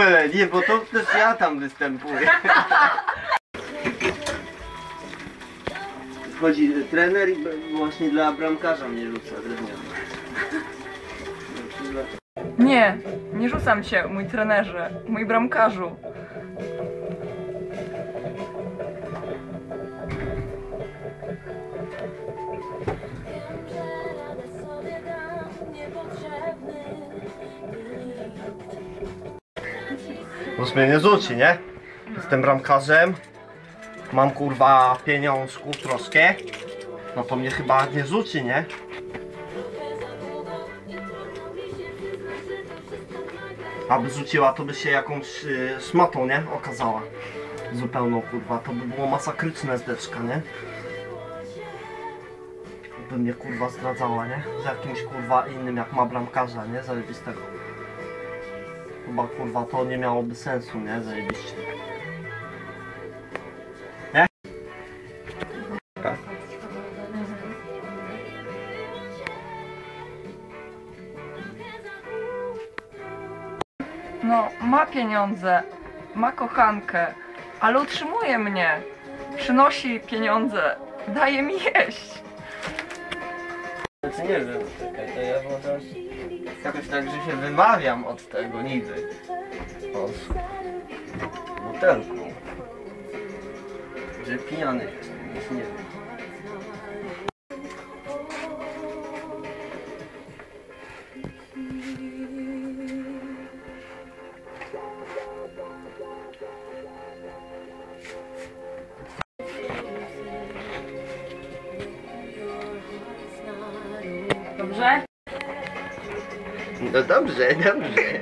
Byle, nie, bo to też ja tam występuję. Chodzi trener i właśnie dla bramkarza mnie rzuca drewniany. Nie, nie rzucam cię, mój trenerze, mój bramkarzu. Bo mnie nie rzuci, nie? Jestem bramkarzem. Mam kurwa pieniążków troszkę. No to mnie chyba nie rzuci, nie? Aby rzuciła, to by się jakąś y, szmatą, nie? Okazała. Zupełną kurwa, to by było masakryczne zdeczka, nie? By mnie kurwa zdradzała, nie? Z jakimś kurwa innym, jak ma bramkarza, nie? Zajebistego. Chyba kurwa to nie miałoby sensu, nie? Zajebiście. Nie? Tak. No, ma pieniądze, ma kochankę, ale utrzymuje mnie. Przynosi pieniądze, daje mi jeść. Znaczy nie wiem, czekaj, to ja może jakoś tak, że się wymawiam od tego niby. Od butelku. Że pijany jestem, nic nie wiem. Dobrze? No dobrze, dobrze.